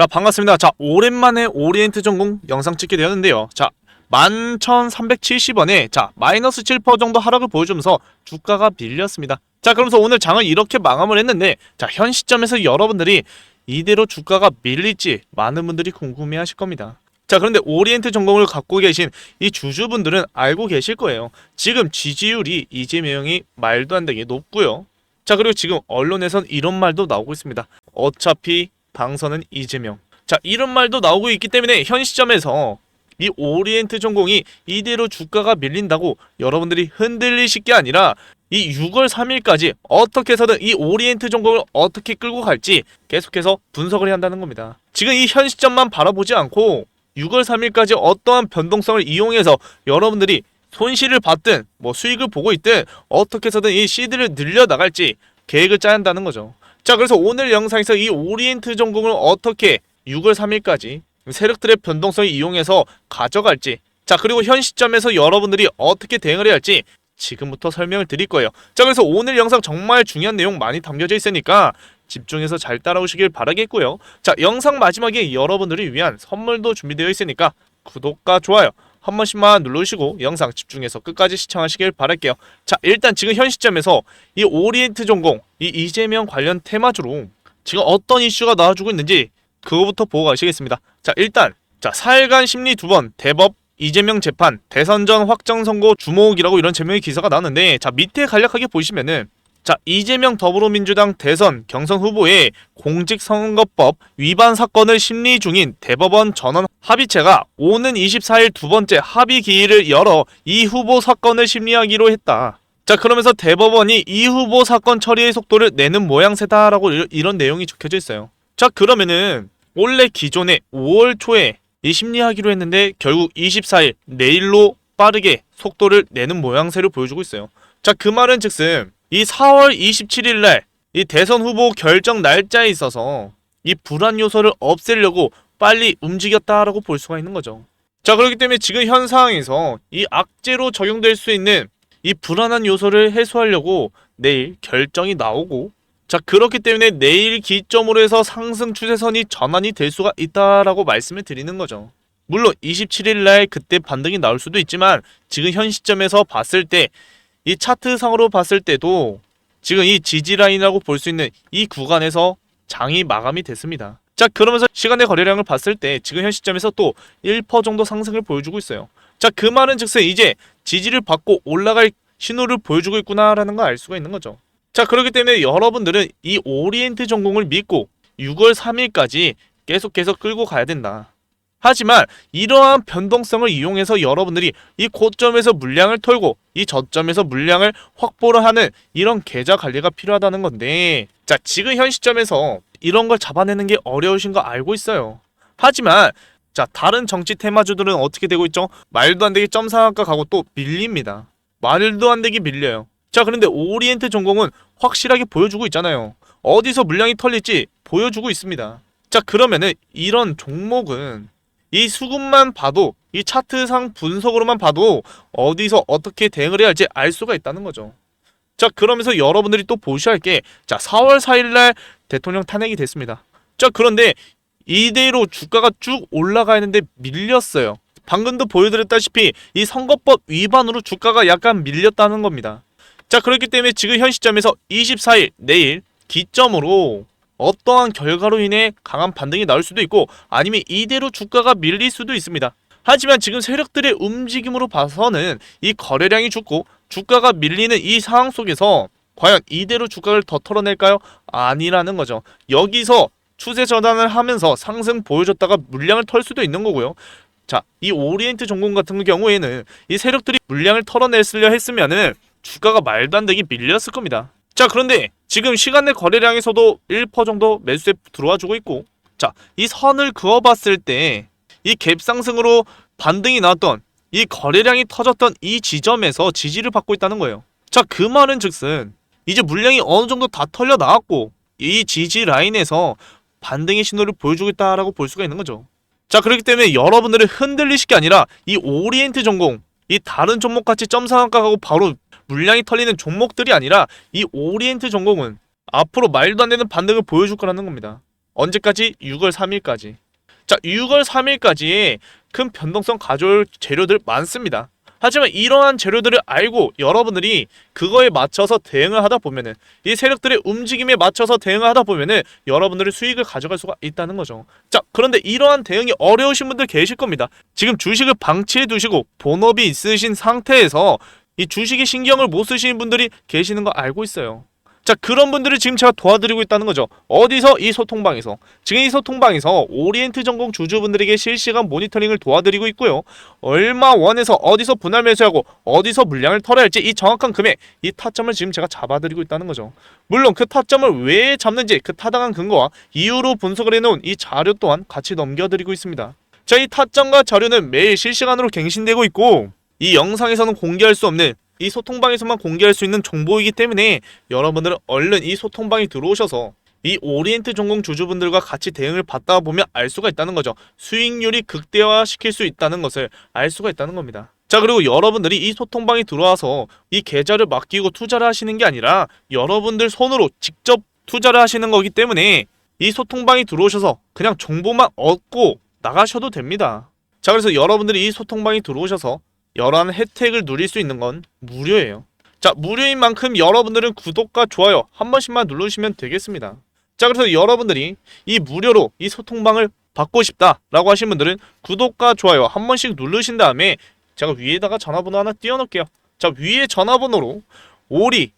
자 반갑습니다. 자 오랜만에 오리엔트 전공 영상 찍게 되었는데요. 자 11,370원에 자 마이너스 7% 정도 하락을 보여주면서 주가가 밀렸습니다. 자 그러면서 오늘 장을 이렇게 마감을 했는데 자 현 시점에서 여러분들이 이대로 주가가 밀릴지 많은 분들이 궁금해 하실 겁니다. 자 그런데 오리엔트 전공을 갖고 계신 이 주주분들은 알고 계실 거예요. 지금 지지율이 이재명이 말도 안 되게 높고요. 자 그리고 지금 언론에선 이런 말도 나오고 있습니다. 어차피 당선은 이재명. 자 이런 말도 나오고 있기 때문에 현 시점에서 이 오리엔트 전공이 이대로 주가가 밀린다고 여러분들이 흔들리실 게 아니라 이 6월 3일까지 어떻게 해서든 이 오리엔트 전공을 어떻게 끌고 갈지 계속해서 분석을 해야 한다는 겁니다. 지금 이 현 시점만 바라보지 않고 6월 3일까지 어떠한 변동성을 이용해서 여러분들이 손실을 받든 뭐 수익을 보고 있든 어떻게 해서든 이 시드를 늘려 나갈지 계획을 짜야 한다는 거죠. 자, 그래서 오늘 영상에서 이 오리엔트 전공을 어떻게 6월 3일까지 세력들의 변동성을 이용해서 가져갈지 자, 그리고 현 시점에서 여러분들이 어떻게 대응을 해야 할지 지금부터 설명을 드릴 거예요. 자, 그래서 오늘 영상 정말 중요한 내용 많이 담겨져 있으니까 집중해서 잘 따라오시길 바라겠고요. 자, 영상 마지막에 여러분들을 위한 선물도 준비되어 있으니까 구독과 좋아요 한 번씩만 눌러주시고 영상 집중해서 끝까지 시청하시길 바랄게요. 자, 일단 지금 현 시점에서 이 오리엔트 전공, 이 이재명 관련 테마주로 지금 어떤 이슈가 나와주고 있는지 그거부터 보고 가시겠습니다. 자, 일단 자, 4일간 심리 두 번 대법 이재명 재판 대선 전 확정 선고 주목이라고 이런 제목의 기사가 나왔는데 자, 밑에 간략하게 보시면은 자, 이재명 더불어민주당 대선 경선 후보의 공직선거법 위반 사건을 심리 중인 대법원 전원 합의체가 오는 24일 두 번째 합의 기일을 열어 이 후보 사건을 심리하기로 했다. 자, 그러면서 대법원이 이 후보 사건 처리의 속도를 내는 모양새다라고 이- 이런 내용이 적혀져 있어요. 자, 그러면은 원래 기존에 5월 초에 이 심리하기로 했는데 결국 24일 내일로 빠르게 속도를 내는 모양새를 보여주고 있어요. 자, 그 말은 즉슨 이 4월 27일 날 이 대선 후보 결정 날짜에 있어서 이 불안 요소를 없애려고 빨리 움직였다라고 볼 수가 있는 거죠. 자, 그렇기 때문에 지금 현 상황에서 이 악재로 적용될 수 있는 이 불안한 요소를 해소하려고 내일 결정이 나오고 자, 그렇기 때문에 내일 기점으로 해서 상승 추세선이 전환이 될 수가 있다라고 말씀을 드리는 거죠. 물론 27일 날 그때 반등이 나올 수도 있지만 지금 현 시점에서 봤을 때 이 차트상으로 봤을 때도 지금 이 지지 라인이라고 볼 수 있는 이 구간에서 장이 마감이 됐습니다. 자, 그러면서 시간의 거래량을 봤을 때 지금 현 시점에서 또 1% 정도 상승을 보여주고 있어요. 자, 그 말은 즉슨 이제 지지를 받고 올라갈 신호를 보여주고 있구나라는 걸 알 수가 있는 거죠. 자, 그렇기 때문에 여러분들은 이 오리엔트 전공을 믿고 6월 3일까지 계속해서 끌고 가야 된다. 하지만 이러한 변동성을 이용해서 여러분들이 이 고점에서 물량을 털고 이 저점에서 물량을 확보를 하는 이런 계좌 관리가 필요하다는 건데 자 지금 현 시점에서 이런 걸 잡아내는 게 어려우신 거 알고 있어요. 하지만 자 다른 정치 테마주들은 어떻게 되고 있죠? 말도 안 되게 점 상한가 가고 또 밀립니다. 말도 안 되게 밀려요. 자 그런데 오리엔트 전공은 확실하게 보여주고 있잖아요. 어디서 물량이 털릴지 보여주고 있습니다. 자 그러면은 이런 종목은 이 수급만 봐도 이 차트상 분석으로만 봐도 어디서 어떻게 대응을 해야 할지 알 수가 있다는 거죠. 자 그러면서 여러분들이 또 보셔야 할 게 자 4월 4일 날 대통령 탄핵이 됐습니다. 자 그런데 이대로 주가가 쭉 올라가 있는데 밀렸어요. 방금도 보여드렸다시피 이 선거법 위반으로 주가가 약간 밀렸다는 겁니다. 자 그렇기 때문에 지금 현 시점에서 24일 내일 기점으로 어떠한 결과로 인해 강한 반등이 나올 수도 있고 아니면 이대로 주가가 밀릴 수도 있습니다. 하지만 지금 세력들의 움직임으로 봐서는 이 거래량이 죽고 주가가 밀리는 이 상황 속에서 과연 이대로 주가를 더 털어낼까요? 아니라는 거죠. 여기서 추세 전환을 하면서 상승 보여줬다가 물량을 털 수도 있는 거고요. 자, 이 오리엔트 전공 같은 경우에는 이 세력들이 물량을 털어냈으려 했으면은 주가가 말도 안 되게 밀렸을 겁니다. 자, 그런데 지금 시간 내 거래량에서도 1% 정도 매수세 들어와 주고 있고 자, 이 선을 그어 봤을 때 이 갭 상승으로 반등이 나왔던 이 거래량이 터졌던 이 지점에서 지지를 받고 있다는 거예요. 자, 그 말은 즉슨 이제 물량이 어느 정도 다 털려 나왔고 이 지지 라인에서 반등의 신호를 보여주고 있다라고 볼 수가 있는 거죠. 자, 그렇기 때문에 여러분들은 흔들리실 게 아니라 이 오리엔트 전공, 이 다른 종목 같이 점상한가하고 바로 물량이 털리는 종목들이 아니라 이 오리엔트 전공은 앞으로 말도 안 되는 반등을 보여줄 거라는 겁니다. 언제까지? 6월 3일까지. 자, 6월 3일까지에 큰 변동성 가져올 재료들 많습니다. 하지만 이러한 재료들을 알고 여러분들이 그거에 맞춰서 대응을 하다 보면은 이 세력들의 움직임에 맞춰서 대응을 하다 보면은 여러분들이 수익을 가져갈 수가 있다는 거죠. 자, 그런데 이러한 대응이 어려우신 분들 계실 겁니다. 지금 주식을 방치해 두시고 본업이 있으신 상태에서 이 주식에 신경을 못 쓰시는 분들이 계시는 거 알고 있어요. 자 그런 분들을 지금 제가 도와드리고 있다는 거죠. 어디서 이 소통방에서 지금 이 소통방에서 오리엔트 전공 주주분들에게 실시간 모니터링을 도와드리고 있고요. 얼마 원에서 어디서 분할 매수하고 어디서 물량을 털어야 할지 이 정확한 금액 이 타점을 지금 제가 잡아드리고 있다는 거죠. 물론 그 타점을 왜 잡는지 그 타당한 근거와 이유로 분석을 해놓은 이 자료 또한 같이 넘겨드리고 있습니다. 자 이 타점과 자료는 매일 실시간으로 갱신되고 있고 이 영상에서는 공개할 수 없는 이 소통방에서만 공개할 수 있는 정보이기 때문에 여러분들은 얼른 이 소통방에 들어오셔서 이 오리엔트 전공 주주분들과 같이 대응을 받다 보면 알 수가 있다는 거죠. 수익률이 극대화 시킬 수 있다는 것을 알 수가 있다는 겁니다. 자 그리고 여러분들이 이 소통방에 들어와서 이 계좌를 맡기고 투자를 하시는 게 아니라 여러분들 손으로 직접 투자를 하시는 거기 때문에 이 소통방에 들어오셔서 그냥 정보만 얻고 나가셔도 됩니다. 자 그래서 여러분들이 이 소통방에 들어오셔서 여러한 혜택을 누릴 수 있는 건 무료예요. 자, 무료인 만큼 여러분들은 구독과 좋아요 한 번씩만 누르시면 되겠습니다. 자, 그래서 여러분들이 이 무료로 이 소통방을 받고 싶다라고 하신 분들은 구독과 좋아요 한 번씩 누르신 다음에 제가 위에다가 전화번호 하나 띄워놓을게요. 자, 위에 전화번호로 오리,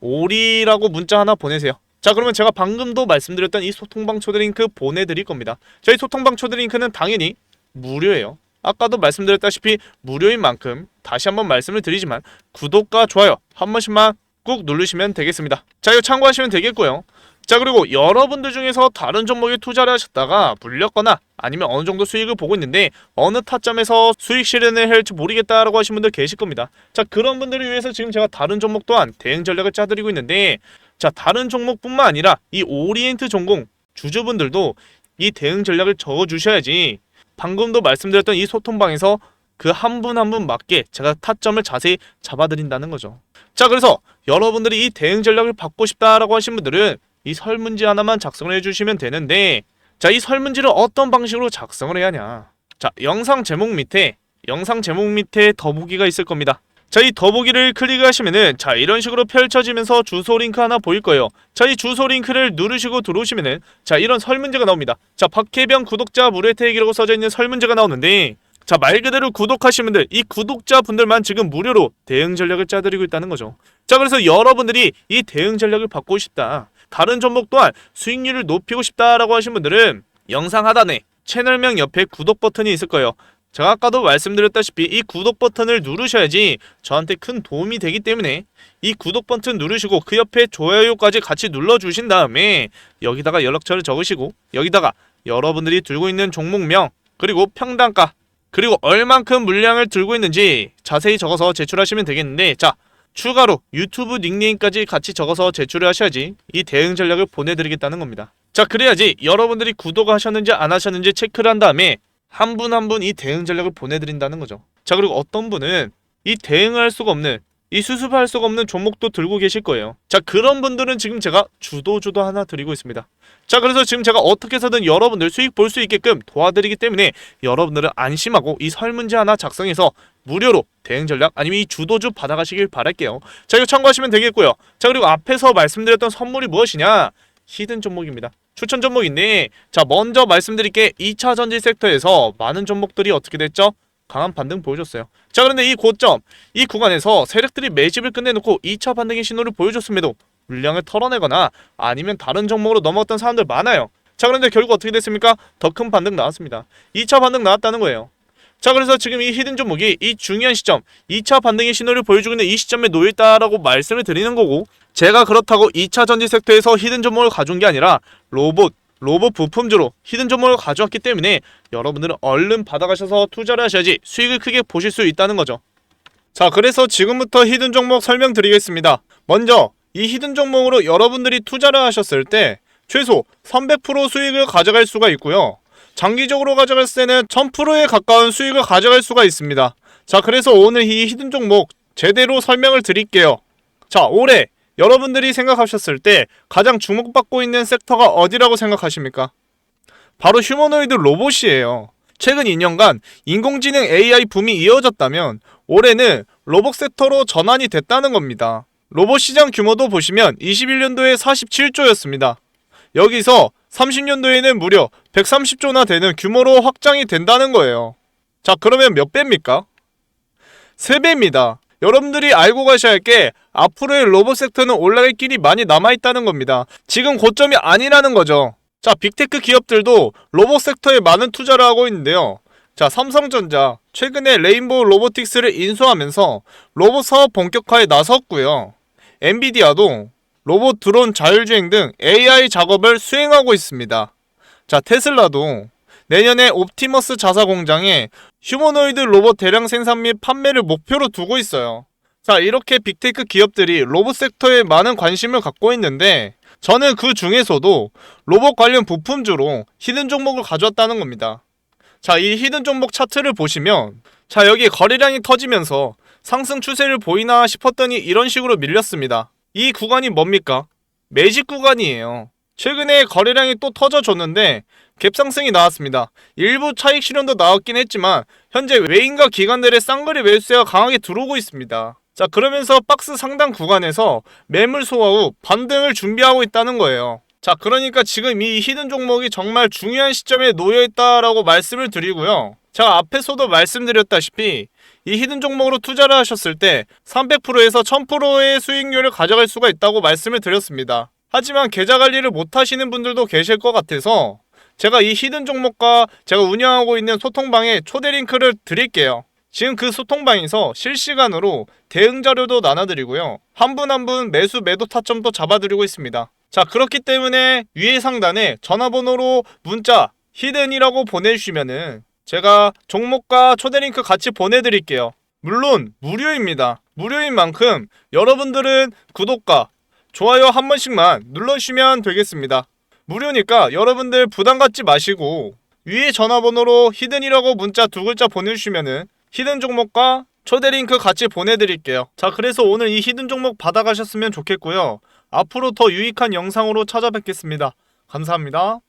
오리라고 문자 하나 보내세요. 자, 그러면 제가 방금도 말씀드렸던 이 소통방 초대링크 보내드릴 겁니다. 저희 소통방 초대링크는 당연히 무료예요. 아까도 말씀드렸다시피 무료인 만큼 다시 한번 말씀을 드리지만 구독과 좋아요 한 번씩만 꾹 누르시면 되겠습니다. 자 이거 참고하시면 되겠고요. 자 그리고 여러분들 중에서 다른 종목에 투자를 하셨다가 물렸거나 아니면 어느 정도 수익을 보고 있는데 어느 타점에서 수익 실현을 할지 모르겠다라고 하신 분들 계실 겁니다. 자 그런 분들을 위해서 지금 제가 다른 종목 또한 대응 전략을 짜드리고 있는데 자 다른 종목뿐만 아니라 이 오리엔트 전공 주주분들도 이 대응 전략을 적어 주셔야지 방금도 말씀드렸던 이 소통방에서 그 한 분 한 분 맞게 제가 타점을 자세히 잡아드린다는 거죠. 자, 그래서 여러분들이 이 대응 전략을 받고 싶다라고 하신 분들은 이 설문지 하나만 작성을 해주시면 되는데, 자, 이 설문지를 어떤 방식으로 작성을 해야 하냐. 자, 영상 제목 밑에, 영상 제목 밑에 더보기가 있을 겁니다. 자, 이 더보기를 클릭하시면은 자, 이런 식으로 펼쳐지면서 주소 링크 하나 보일 거예요. 자, 이 주소 링크를 누르시고 들어오시면은 자, 이런 설문지가 나옵니다. 자, 박혜병 구독자 무료 혜택이라고 써져 있는 설문지가 나오는데 자, 말 그대로 구독하신 분들, 이 구독자 분들만 지금 무료로 대응 전략을 짜드리고 있다는 거죠. 자, 그래서 여러분들이 이 대응 전략을 받고 싶다. 다른 종목 또한 수익률을 높이고 싶다라고 하신 분들은 영상 하단에 채널명 옆에 구독 버튼이 있을 거예요. 제가 아까도 말씀드렸다시피 이 구독 버튼을 누르셔야지 저한테 큰 도움이 되기 때문에 이 구독 버튼 누르시고 그 옆에 좋아요까지 같이 눌러주신 다음에 여기다가 연락처를 적으시고 여기다가 여러분들이 들고 있는 종목명 그리고 평단가 그리고 얼만큼 물량을 들고 있는지 자세히 적어서 제출하시면 되겠는데 자 추가로 유튜브 닉네임까지 같이 적어서 제출을 하셔야지 이 대응 전략을 보내드리겠다는 겁니다. 자 그래야지 여러분들이 구독하셨는지 안 하셨는지 체크를 한 다음에 한 분 한 분 이 대응 전략을 보내드린다는 거죠. 자 그리고 어떤 분은 이 대응할 수가 없는 이 수습할 수가 없는 종목도 들고 계실 거예요. 자 그런 분들은 지금 제가 주도 주도 하나 드리고 있습니다. 자 그래서 지금 제가 어떻게 해서든 여러분들 수익 볼 수 있게끔 도와드리기 때문에 여러분들은 안심하고 이 설문지 하나 작성해서 무료로 대응 전략 아니면 이 주도주 받아가시길 바랄게요. 자 이거 참고하시면 되겠고요. 자 그리고 앞에서 말씀드렸던 선물이 무엇이냐? 히든 종목입니다. 추천 종목인데 자 먼저 말씀드릴 게 2차 전지 섹터에서 많은 종목들이 어떻게 됐죠? 강한 반등 보여줬어요. 자 그런데 이 고점 이 구간에서 세력들이 매집을 끝내놓고 2차 반등의 신호를 보여줬음에도 물량을 털어내거나 아니면 다른 종목으로 넘어갔던 사람들 많아요. 자 그런데 결국 어떻게 됐습니까? 더 큰 반등 나왔습니다. 2차 반등 나왔다는 거예요. 자 그래서 지금 이 히든 종목이 이 중요한 시점 2차 반등의 신호를 보여주고 있는 이 시점에 놓여있다라고 말씀을 드리는 거고 제가 그렇다고 2차 전지 섹터에서 히든 종목을 가져온 게 아니라 로봇 로봇 부품주로 히든 종목을 가져왔기 때문에 여러분들은 얼른 받아가셔서 투자를 하셔야지 수익을 크게 보실 수 있다는 거죠. 자, 그래서 지금부터 히든 종목 설명드리겠습니다. 먼저 이 히든 종목으로 여러분들이 투자를 하셨을 때 최소 300% 수익을 가져갈 수가 있고요. 장기적으로 가져갔을 때는 1000%에 가까운 수익을 가져갈 수가 있습니다. 자, 그래서 오늘 이 히든 종목 제대로 설명을 드릴게요. 자, 올해 여러분들이 생각하셨을 때 가장 주목받고 있는 섹터가 어디라고 생각하십니까? 바로 휴머노이드 로봇이에요. 최근 2년간 인공지능 AI 붐이 이어졌다면 올해는 로봇 섹터로 전환이 됐다는 겁니다. 로봇 시장 규모도 보시면 21년도에 47조였습니다. 여기서 30년도에는 무려 130조나 되는 규모로 확장이 된다는 거예요. 자, 그러면 몇 배입니까? 3배입니다. 여러분들이 알고 가셔야 할 게 앞으로의 로봇 섹터는 올라갈 길이 많이 남아있다는 겁니다. 지금 고점이 아니라는 거죠. 자, 빅테크 기업들도 로봇 섹터에 많은 투자를 하고 있는데요. 자, 삼성전자 최근에 레인보우 로보틱스를 인수하면서 로봇 사업 본격화에 나섰고요. 엔비디아도 로봇 드론 자율주행 등 AI 작업을 수행하고 있습니다. 자, 테슬라도 내년에 옵티머스 자사 공장에 휴머노이드 로봇 대량 생산 및 판매를 목표로 두고 있어요. 자, 이렇게 빅테크 기업들이 로봇 섹터에 많은 관심을 갖고 있는데 저는 그 중에서도 로봇 관련 부품주로 히든 종목을 가져왔다는 겁니다. 자, 이 히든 종목 차트를 보시면 자, 여기 거래량이 터지면서 상승 추세를 보이나 싶었더니 이런 식으로 밀렸습니다. 이 구간이 뭡니까? 매직 구간이에요. 최근에 거래량이 또 터져줬는데 갭상승이 나왔습니다. 일부 차익 실현도 나왔긴 했지만 현재 외인과 기관들의 쌍거리 매수세가 강하게 들어오고 있습니다. 자 그러면서 박스 상단 구간에서 매물 소화 후 반등을 준비하고 있다는 거예요. 자 그러니까 지금 이 히든 종목이 정말 중요한 시점에 놓여 있다라고 말씀을 드리고요. 제가 앞에서도 말씀드렸다시피 이 히든 종목으로 투자를 하셨을 때 300%에서 1000%의 수익률을 가져갈 수가 있다고 말씀을 드렸습니다. 하지만 계좌 관리를 못 하시는 분들도 계실 것 같아서 제가 이 히든 종목과 제가 운영하고 있는 소통방에 초대 링크를 드릴게요. 지금 그 소통방에서 실시간으로 대응 자료도 나눠드리고요. 한 분 한 분 매수 매도 타점도 잡아드리고 있습니다. 자, 그렇기 때문에 위에 상단에 전화번호로 문자 히든이라고 보내주시면은 제가 종목과 초대 링크 같이 보내드릴게요. 물론 무료입니다. 무료인 만큼 여러분들은 구독과 좋아요 한 번씩만 눌러주시면 되겠습니다. 무료니까 여러분들 부담 갖지 마시고 위에 전화번호로 히든이라고 문자 두 글자 보내주시면은 히든 종목과 초대 링크 같이 보내드릴게요. 자, 그래서 오늘 이 히든 종목 받아가셨으면 좋겠고요. 앞으로 더 유익한 영상으로 찾아뵙겠습니다. 감사합니다.